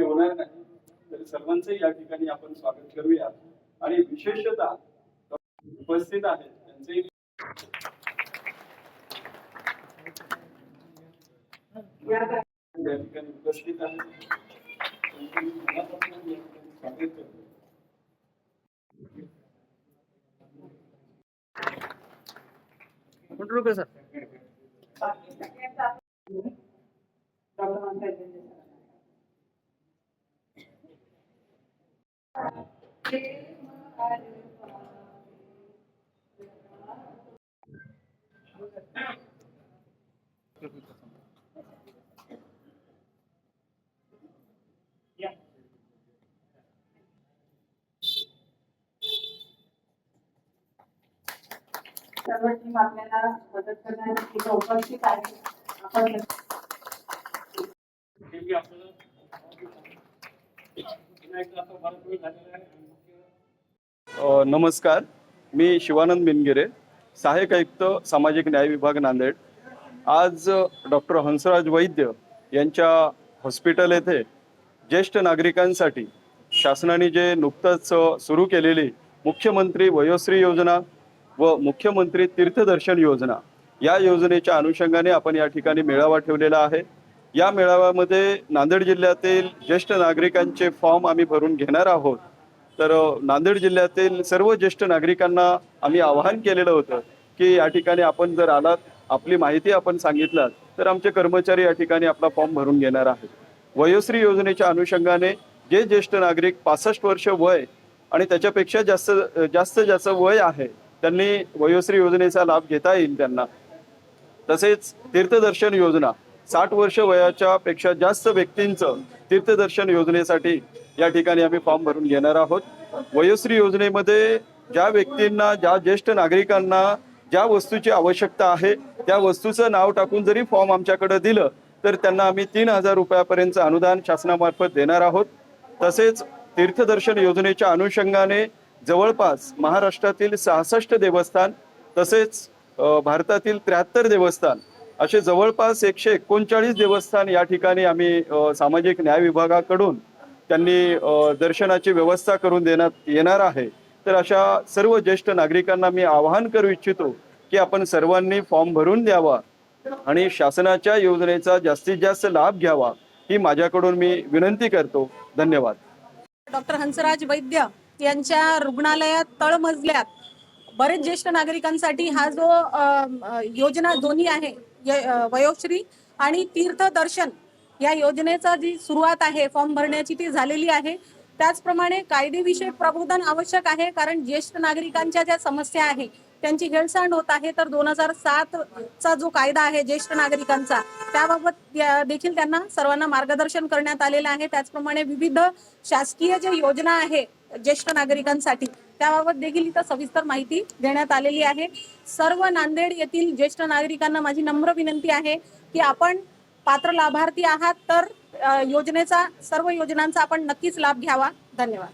होणार नाही. तरी सर्वांचं या ठिकाणी आपण स्वागत करूया आणि विशेषतः उपस्थित आहेत त्यांचे या ठिकाणी उपस्थित आहेत. त्यांचे मी मनापासून या ठिकाणी स्वागत सर्व टीम आपल्याला मदत करण्यासाठी उपस्थित आहे. आपण हे नमस्कार. मी शिवानंद मिनगिरे सहाय्यक आयुक्त सामाजिक न्याय विभाग नांदेड. आज डॉक्टर हंसराज वैद्य यांच्या हॉस्पिटल येथे ज्येष्ठ नागरिकांसाठी शासनाने जे नुकतंच सुरू केलेली मुख्यमंत्री वयोश्री योजना व मुख्यमंत्री तीर्थदर्शन योजना. या योजनेच्या अनुषंगाने आपण या ठिकाणी मेळावा ठेवलेला आहे. या मेळाव्यामध्ये नांदेड जिल्ह्यातील ज्येष्ठ नागरिकांचे फॉर्म आम्ही भरून घेणार आहोत. तर नांदेड जिल्ह्यातील सर्व ज्येष्ठ नागरिकांना आम्ही आवाहन केलेलं होतं की या ठिकाणी आपण जर आलात आपली माहिती आपण सांगितलात तर आमचे कर्मचारी या ठिकाणी आपला फॉर्म भरून घेणार आहेत. वयोश्री योजनेच्या अनुषंगाने जे ज्येष्ठ नागरिक पासष्ट वर्ष वय आणि त्याच्यापेक्षा जास्त जास्त जास्त वय आहे त्यांनी वयोश्री योजनेचा लाभ घेता येईल त्यांना. तसेच तीर्थदर्शन योजना साठ वर्ष वयाच्या पेक्षा जास्त व्यक्तींचं तीर्थदर्शन योजनेसाठी या ठिकाणी आम्ही फॉर्म भरून घेणार आहोत. वयोश्री योजनेमध्ये ज्या व्यक्तींना ज्या ज्येष्ठ नागरिकांना ज्या वस्तूची आवश्यकता आहे त्या वस्तूचं नाव टाकून जरी फॉर्म आमच्याकडे दिलं तर त्यांना आम्ही तीन हजार रुपयापर्यंतचं अनुदान शासनामार्फत देणार आहोत. तसेच तीर्थदर्शन योजनेच्या अनुषंगाने जवळपास महाराष्ट्रातील सहासष्ट देवस्थान तसेच भारतातील त्र्याहत्तर देवस्थान असे जवळपास एकशे एकोणचाळीस देवस्थान या ठिकाणी आम्ही सामाजिक न्याय विभागाकडून त्यांनी दर्शनाची व्यवस्था करून देण्यात येणार आहे. तर अशा सर्व ज्येष्ठ नागरिकांना मी आवाहन करू इच्छितो की आपण सर्वांनी फॉर्म भरून द्यावा आणि शासनाच्या योजनेचा जास्तीत जास्त लाभ घ्यावा ही माझ्याकडून मी विनंती करतो. धन्यवाद. डॉक्टर हंसराज वैद्य यांच्या रुग्णालयात तळमजल्यात बरेच ज्येष्ठ नागरिकांसाठी हा जो योजना दोन्ही आहे य- वयोश्री आणि तीर्थदर्शन या योजनेचा जी सुरुवात आहे फॉर्म भरण्याची ती झालेली आहे. त्याचप्रमाणे कायदेविषयक प्रबोधन आवश्यक आहे कारण ज्येष्ठ नागरिकांच्या ज्या समस्या आहे त्यांची हेळसांड होत आहे. तर दोन हजार सात चा जो कायदा आहे ज्येष्ठ नागरिकांचा त्याबाबत देखील त्यांना सर्वांना मार्गदर्शन करण्यात आलेलं आहे. त्याचप्रमाणे विविध शासकीय जे योजना आहे ज्येष्ठ नागरिकांसाठी त्याबाबत देखील इथं सविस्तर माहिती देण्यात आलेली आहे. सर्व नांदेड येथील ज्येष्ठ नागरिकांना माझी नम्र विनंती आहे की आपण पात्र लाभार्थी आहात तर योजनेचा सर्व योजनांचा आपण नक्कीच लाभ घ्यावा. धन्यवाद.